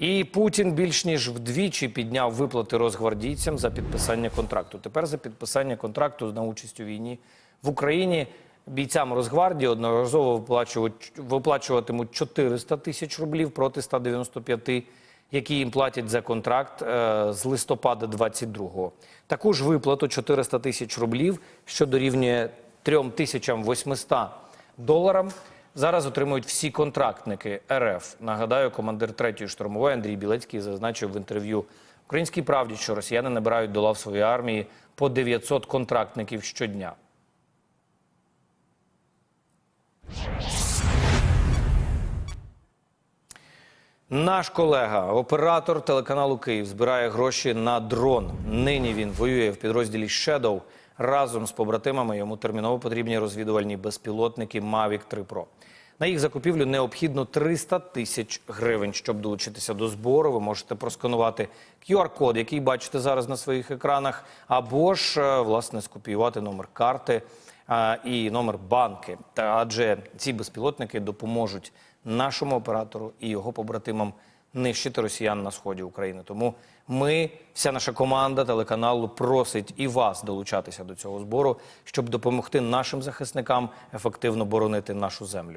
І Путін більш ніж вдвічі підняв виплати розгвардійцям за підписання контракту. Тепер за підписання контракту на участь у війні в Україні бійцям Росгвардії одноразово виплачуватимуть 400 тисяч рублів проти 195, які їм платять за контракт е, з листопада 22-го. Таку ж виплату 400 тисяч рублів, що дорівнює 3800 доларам. Зараз отримують всі контрактники РФ. Нагадаю, командир 3-ї штурмової Андрій Білецький зазначив в інтерв'ю Українській правді, що росіяни набирають до лав своєї армії по 900 контрактників щодня. Наш колега, оператор телеканалу Київ, збирає гроші на дрон. Нині він воює в підрозділі Shadow. Разом з побратимами йому терміново потрібні розвідувальні безпілотники Mavic 3 Pro. На їх закупівлю необхідно 300 тисяч гривень. Щоб долучитися до збору, ви можете просканувати QR-код, який бачите зараз на своїх екранах, або ж е, власне скопіювати номер карти а, і номер банки. Та адже ці безпілотники допоможуть нашому оператору і його побратимам нищити росіян на сході України. Тому ми, вся наша команда телеканалу, просить і вас долучатися до цього збору, щоб допомогти нашим захисникам ефективно боронити нашу землю.